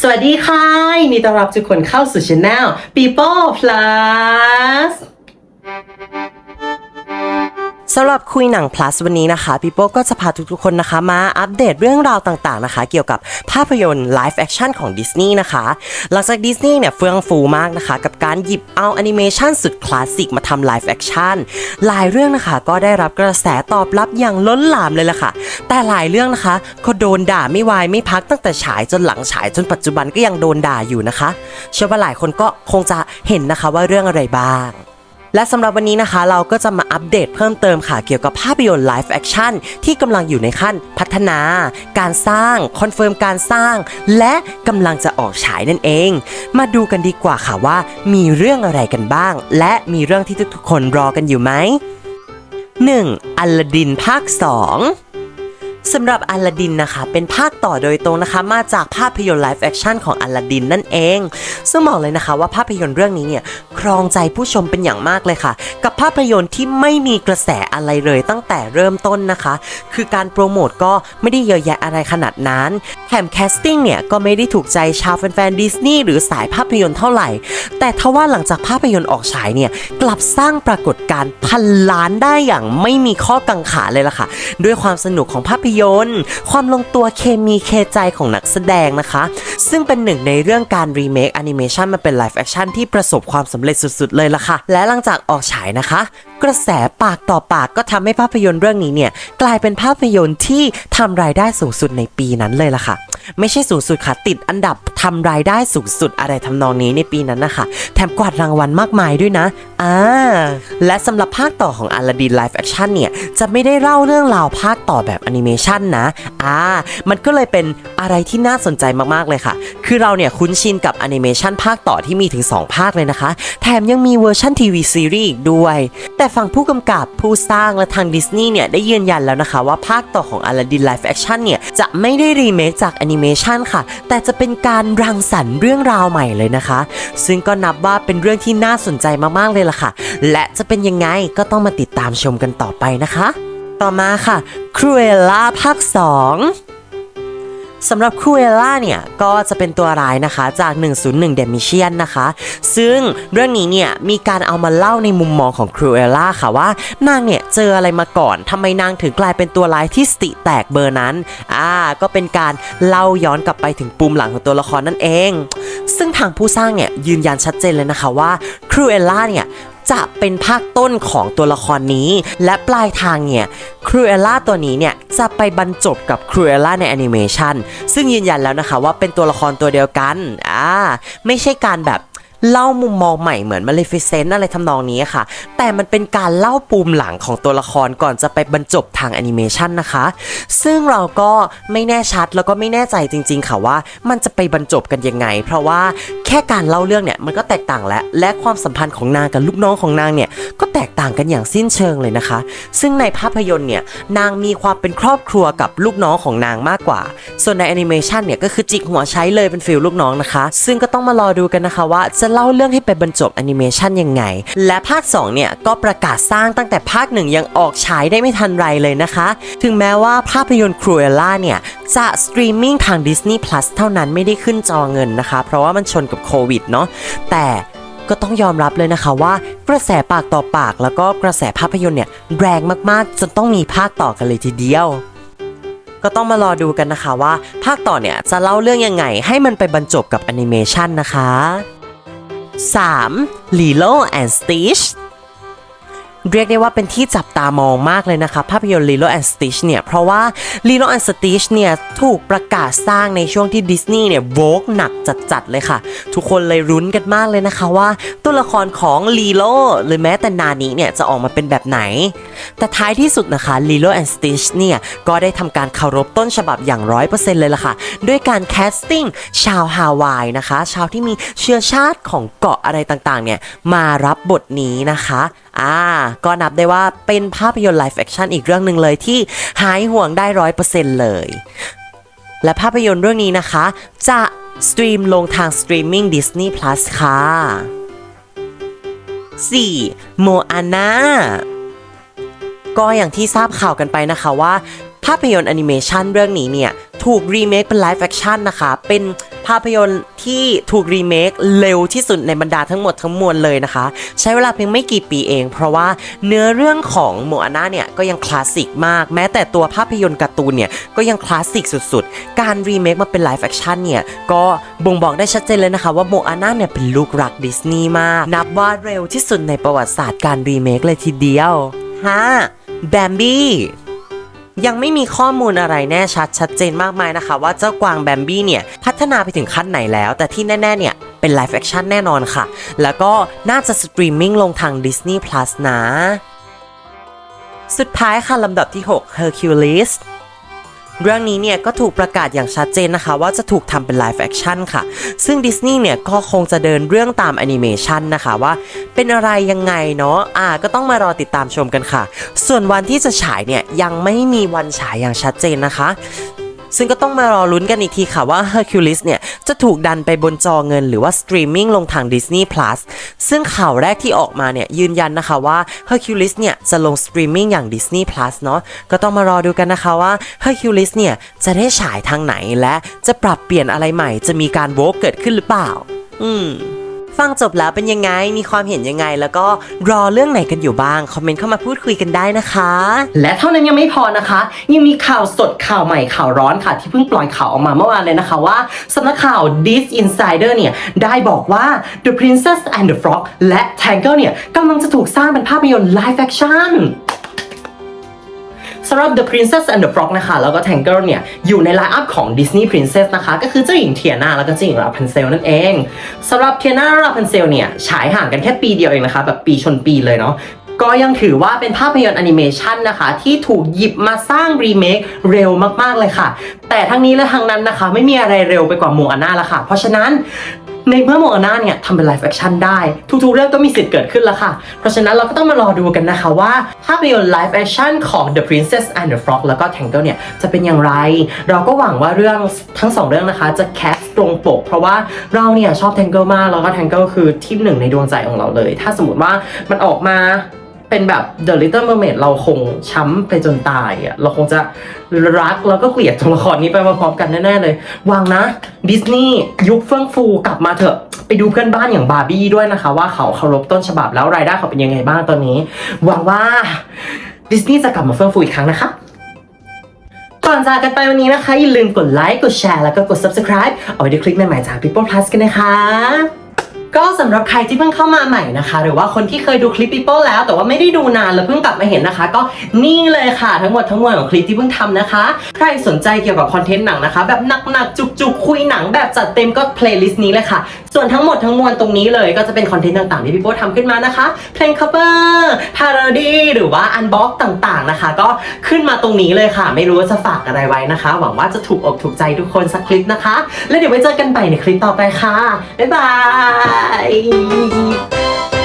สวัสดีค่ะ นี่ต้อนรับทุกคนเข้าสู่ช anel People Plus ำหรับคุยหนัง plus วันนี้นะคะพี่โป้ก็จะพาทุกๆคนนะคะมาอัปเดตเรื่องราวต่างๆนะคะ เกี่ยวกับภาพยนตร์ live action ของดิสนีย์นะคะ หลังจากดิสนีย์เนี่ยเฟื่องฟูมากนะคะ กับการหยิบเอาแอนิเมชันสุดคลาสสิกมาทำ live action หลายเรื่องนะคะก็ได้รับกระแสตอบรับอย่างล้นหลามเลยล่ะค่ะ แต่หลายเรื่องนะคะก็โดนด่าไม่วายไม่พักตั้งแต่ฉายจนหลังฉายจนปัจจุบันก็ยังโดนด่าอยู่นะคะเชื่อว่าหลายคนก็คงจะเห็นนะคะว่าเรื่องอะไรบ้าง และสำหรับวันนี้นะคะเราก็จะมาอัปเดตเพิ่มเติมค่ะ เกี่ยวกับภาพยนตร์ไลฟ์แอคชั่นที่กำลังอยู่ในขั้นพัฒนา การสร้าง คอนเฟิร์มการสร้าง และกำลังจะออกฉายนั่นเอง มาดูกันดีกว่าค่ะว่า มีเรื่องอะไรกันบ้าง และมีเรื่องที่ทุกๆคนรอกันอยู่ไหม 1. อัลลดินภาค 2สำหรับอัลาดินนะคะ เป็นภาคต่อโดยตรงนะคะ มาจากภาพยนตร์ไลฟ์แอคชั่นของอัลาดินนั่นเอง ซึ่งบอกเลยนะคะว่าภาพยนตร์เรื่องนี้เนี่ย รองใจผู้ชมเป็นอย่างมากเลยค่ะ กับภาพยนตร์ที่ไม่มีกระแสอะไรเลยตั้งแต่เริ่มต้นนะคะ คือการโปรโมทก็ไม่ได้เยอะแยะอะไรขนาดนั้นแถมแคสติ้งเนี่ยก็ไม่ได้ถูกใจชาวแฟนๆดิสนีย์หรือสายภาพยนตร์เท่าไหร่ แต่ทว่าหลังจากภาพยนตร์ออกฉายเนี่ยกลับสร้างปรากฏการณ์พันล้านได้อย่างไม่มีข้อกังขาเลยล่ะค่ะ ด้วยความสนุกของภาพยนตร์ ความลงตัวเคมีเคใจของนักแสดงนะคะ ซึ่งเป็นหนึ่งในเรื่องการรีเมคแอนิเมชันมาเป็นไลฟ์แอคชั่นที่ประสบความสำเร็จสุดๆเลยล่ะค่ะ และหลังจากออกฉายนะคะ กระแสปากต่อปากก็ทำให้ภาพยนตร์เรื่องนี้เนี่ยกลายเป็นภาพยนตร์ที่ทำรายได้สูงสุดในปีนั้นเลยล่ะค่ะ ไม่ใช่สูงสุดค่ะ ติดอันดับทำรายได้สูงสุดอะไรทำนองนี้ในปีนั้นนะคะ แถมกวาดรางวัลมากมายด้วยนะอ่าและสำหรับภาคต่อของ Aladdin Live Action เนี่ยจะไม่ได้เล่าเรื่องราวภาคต่อแบบแอนิเมชันนะอ่ามันก็เลยเป็นอะไรที่น่าสนใจมากๆเลยค่ะ คือเราเนี่ยคุ้นชินกับแอนิเมชันภาคต่อที่มีถึง 2 ภาคเลยนะคะ แถมยังมีเวอร์ชันทีวีซีรีส์อีกด้วยแต่ฝั่งผู้กำกับผู้สร้างและทางดิสนีย์เนี่ย ได้ยืนยันแล้วนะคะว่าภาคต่อของ Aladdin Live Action เนี่ย จะไม่ได้รีเมคจากแอนิเมชันค่ะ แต่จะเป็นการรังสรรค์เรื่องราวใหม่เลยนะคะ ซึ่งก็นับว่าเป็นเรื่องที่น่าสนใจมากๆเลยล่ะค่ะ และจะเป็นยังไงก็ต้องมาติดตามชมกันต่อไปนะคะ ต่อมาค่ะ Cruella ภาค 2 สำหรับครูเอล่าเนี่ยก็จะเป็นตัวร้ายนะคะจาก 101 เดมิเชียนนะคะ ซึ่งเรื่องนี้เนี่ยมีการเอามาเล่าในมุมมองของครูเอล่าค่ะว่านางเนี่ยเจออะไรมาก่อนทำไมนางถึงกลายเป็นตัวร้ายที่สติแตกเบอร์นั้นอ่าก็เป็นการเล่าย้อนกลับไปถึงปุ่มหลังของตัวละครนั่นเอง ซึ่งทางผู้สร้างเนี่ยยืนยันชัดเจนเลยนะคะว่าครูเอล่าเนี่ย จะเป็นภาคต้นของตัวละครนี้ และปลายทางเนี่ยครูเอล่าตัวนี้เนี่ยจะไปบรรจบกับครูเอล่าในแอนิเมชันซึ่งยืนยันแล้วนะคะว่าเป็นตัวละครตัวเดียวกันอ่าไม่ใช่การแบบ เล่ามุมมองใหม่เหมือน Maleficent อะไรทำนองนี้ค่ะ แต่มันเป็นการเล่าปูมหลังของตัวละครก่อนจะไปบรรจบทางแอนิเมชันนะคะ ซึ่งเราก็ไม่แน่ชัดแล้วก็ไม่แน่ใจจริง ๆ ค่ะว่า มันจะไปบรรจบกันยังไง เพราะว่าแค่การเล่าเรื่องเนี่ยมันก็แตกต่างแล้ว และความสัมพันธ์ของนางกับลูกน้องของนางเนี่ยก็แตกต่างกันอย่างสิ้นเชิงเลยนะคะ ซึ่งในภาพยนตร์เนี่ยนางมีความเป็นครอบครัวกับลูกน้องของนางมากกว่า ส่วนในแอนิเมชันเนี่ยก็คือจิกหัวใช้เลยเป็นฟิลลูกน้องนะคะ ซึ่งก็ต้องมารอดูกันนะคะว่าจะเล่าเรื่องให้ไปบรรจบแอนิเมชันยังไง และภาค 2 เนี่ย ก็ประกาศสร้างตั้งแต่ภาค 1 ยังออกฉายได้ไม่ทันไรเลยนะคะ ถึงแม้ว่าภาพยนตร์ครูเอล่าเนี่ย จะสตรีมมิ่งทาง Disney Plus เท่านั้นไม่ได้ขึ้นจอเงินนะคะ เพราะว่ามันชนกับโควิดเนาะแต่ก็ต้องยอมรับเลยนะคะว่ากระแสปากต่อปากแล้วก็กระแสภาพยนตร์เนี่ยแรงมากๆ จนต้องมีภาคต่อกันเลยทีเดียว ก็ต้องมารอดูกันนะคะว่า ภาคต่อเนี่ยจะเล่าเรื่องยังไงให้มันไปบรรจบกับแอนิเมชันนะคะ 3. Lilo and Stitch เรียกได้ว่าเป็นที่จับตามองมากเลยนะคะภาพยนตร์ Lilo and Stitch เนี่ย เพราะว่า Lilo and Stitch เนี่ย ถูกประกาศสร้างในช่วงที่ดิสนีย์เนี่ยโวกหนักจัดๆเลยค่ะ ทุกคนเลยรุ้นกันมากเลยนะคะว่าตัวละครของ Lilo หรือแม้แต่นานี้เนี่ย จะออกมาเป็นแบบไหน แต่ท้ายที่สุดนะคะ Lilo and Stitch เนี่ย ก็ได้ทำการเคารพต้นฉบับอย่างร้อยเปอร์เซ็นต์เลยล่ะค่ะ ด้วยการแคสติ้งชาวฮาวายนะคะ ชาวที่มีเชื้อชาติของเกาะอะไรต่างๆเนี่ยมารับบทนี้นะคะ อ่า ก็นับได้ว่าเป็นภาพยนตร์ไลฟ์แอคชั่นอีกเรื่องหนึ่งเลยที่หายห่วงได้ร้อยเปอร์เซ็นต์เลย และภาพยนตร์เรื่องนี้นะคะ จะสตรีมลงทางสตรีมมิ่ง Disney Plus ค่ะ 4. โมอาน่าก็อย่างที่ทราบข่าวกันไปนะคะว่า ภาพยนตร์แอนิเมชันเรื่องนี้เนี่ย ถูกรีเมคเป็นไลฟ์แอคชั่นนะคะ เป็น ภาพยนตร์ที่ถูกรีเมคเร็วที่สุดในบรรดาทั้งหมดทั้งมวลเลยนะคะ ใช้เวลาเพียงไม่กี่ปีเอง เพราะว่าเนื้อเรื่องของโมอาน่าเนี่ยก็ยังคลาสสิกมาก แม้แต่ตัวภาพยนตร์การ์ตูนเนี่ยก็ยังคลาสสิกสุดๆ การรีเมคมาเป็นไลฟ์แอคชั่นเนี่ยก็บ่งบอกได้ชัดเจนเลยนะคะว่าโมอาน่าเนี่ยเป็นลูกรักดิสนีย์มาก นับว่าเร็วที่สุดในประวัติศาสตร์การรีเมคเลยทีเดียวฮะแบมบี้ ยังไม่มีข้อมูลอะไรแน่ชัดชัดเจนมากมายนะคะ ว่าเจ้ากวางแบมบี้เนี่ย พัฒนาไปถึงขั้นไหนแล้ว แต่ที่แน่ ๆ เนี่ย เป็นไลฟ์แอคชั่นแน่นอนค่ะ แล้วก็น่าจะสตรีมมิ่งลงทาง Disney Plus นะ สุดท้ายค่ะลำดับที่ 6 Hercules เรื่องนี้เนี่ยก็ถูกประกาศอย่างชัดเจนนะคะว่าจะถูกทำเป็นไลฟ์แอคชั่นค่ะ ซึ่งดิสนีย์เนี่ยก็คงจะเดินเรื่องตามแอนิเมชันนะคะว่าเป็นอะไรยังไงเนาะอ่าก็ต้องมารอติดตามชมกันค่ะ ส่วนวันที่จะฉายเนี่ยยังไม่มีวันฉายอย่างชัดเจนนะคะ ซึ่งก็ต้องมารอลุ้นกันอีกทีค่ะว่า Hercules เนี่ย จะถูกดันไปบนจอเงินหรือว่าสตรีมมิ่งลงทาง Disney Plus ซึ่งข่าวแรกที่ออกมาเนี่ยยืนยันนะคะว่า Hercules เนี่ย จะลงสตรีมมิ่งอย่าง Disney Plus เนาะก็ต้องมารอดูกันนะคะว่า Hercules เนี่ย จะได้ฉายทางไหนและจะปรับเปลี่ยนอะไรใหม่ จะมีการโวกเกิดขึ้นหรือเปล่า อืม ฟังจบแล้วเป็นยังไง มีความเห็นยังไง แล้วก็รอเรื่องไหนกันอยู่บ้าง คอมเมนต์เข้ามาพูดคุยกันได้นะคะ และเท่านั้นยังไม่พอนะคะ ยังมีข่าวสดข่าวใหม่ข่าวร้อนค่ะ ที่เพิ่งปล่อยข่าวออกมาเมื่อวานเลยนะคะว่าสำนักข่าว This Insider เนี่ยได้บอกว่า The Princess and the Frog และ Tangle เนี่ยกำลังจะถูกสร้างเป็นภาพยนตร์ live action สำหรับ The Princess and the Frog นะคะ แล้วก็ Tangle เนี่ย อยู่ในไลน์อัพของ Disney Princess นะคะ ก็คือเจ้าหญิงเทียนาแล้วก็เจ้าหญิงราพันเซลนั่นเองสำหรับเทียนาและราพันเซลเนี่ยฉายห่างกันแค่ปีเดียวเองนะคะ แบบปีชนปีเลยเนาะก็ยังถือว่าเป็นภาพยนตร์แอนิเมชันนะคะ ที่ถูกหยิบมาสร้างรีเมคเร็วมากๆเลยค่ะ แต่ทั้งนี้และทั้งนั้นนะคะ ไม่มีอะไรเร็วไปกว่าโมอาน่าละค่ะ เพราะฉะนั้น ในเมื่อโมอาน่าเนี่ยทำเป็นไลฟ์แอคชั่นได้ทุกๆ เรื่องก็มีสิทธิ์เกิดขึ้นแล้วค่ะ เพราะฉะนั้นเราก็ต้องมารอดูกันนะคะว่า ภาพยนตร์ไลฟ์แอคชั่นของ The Princess and the Frog แล้วก็ Tangle เนี่ยจะเป็นอย่างไร เราก็หวังว่าเรื่องทั้งสองเรื่องนะคะ จะแคสตรงปก เพราะว่าเราเนี่ยชอบ Tangle มากแล้วก็ Tangle คือที่หนึ่งในดวงใจของเราเลย ถ้าสมมติว่ามันออกมา เป็นแบบ The Little Mermaid เราคงช้ำไปจนตายอะ่ะเราคงจะรักแล้วก็เกลียดตัวละครนี้ไปพร้อมๆกันแน่ๆเลย วางนะดิสนีย์ยุคเฟื่องฟูกลับมาเถอะไปดูเพื่อนบ้านอย่างบาร์บี้ด้วยนะคะ ว่าเขาเคารพต้นฉบับแล้วรายได้เขาเป็นยังไงบ้างตอนนี้หวังว่าดิสนีย์จะกลับมาเฟื่องฟูอีกครั้งนะคะก่อนจากกันไปวันนี้นะคะ อย่าลืมกดไลค์กดแชร์แล้วก็กด subscribe เอาไว้ดูคลิปใหม่ๆจาก People Plus กันนะคะ ก็สำหรับใครที่เพิ่งเข้ามาใหม่นะคะ หรือว่าคนที่เคยดูคลิป People แล้ว แต่ว่าไม่ได้ดูนานแล้วเพิ่งกลับมาเห็นนะคะ ก็นี่เลยค่ะทั้งหมดทั้งมวลของคลิปที่เพิ่งทำนะคะ ใครสนใจเกี่ยวกับคอนเทนต์หนังนะคะ แบบหนักๆจุกๆ คุยหนังแบบจัดเต็มก็เพลย์ลิสต์นี้เลยค่ะส่วนทั้งหมดทั้งมวลตรงนี้เลยก็จะเป็นคอนเทนต์ต่างๆที่พี่โป้ทำขึ้นมานะคะ เพลง cover parody หรือว่า unbox ต่างๆนะคะ ก็ขึ้นมาตรงนี้เลยค่ะ ไม่รู้ว่าจะฝากอะไรไว้นะคะ หวังว่าจะถูกอกถูกใจทุกคนสักคลิปนะคะ แล้วเดี๋ยวไว้เจอกันใหม่ในคลิปต่อไปค่ะ บ๊ายบาย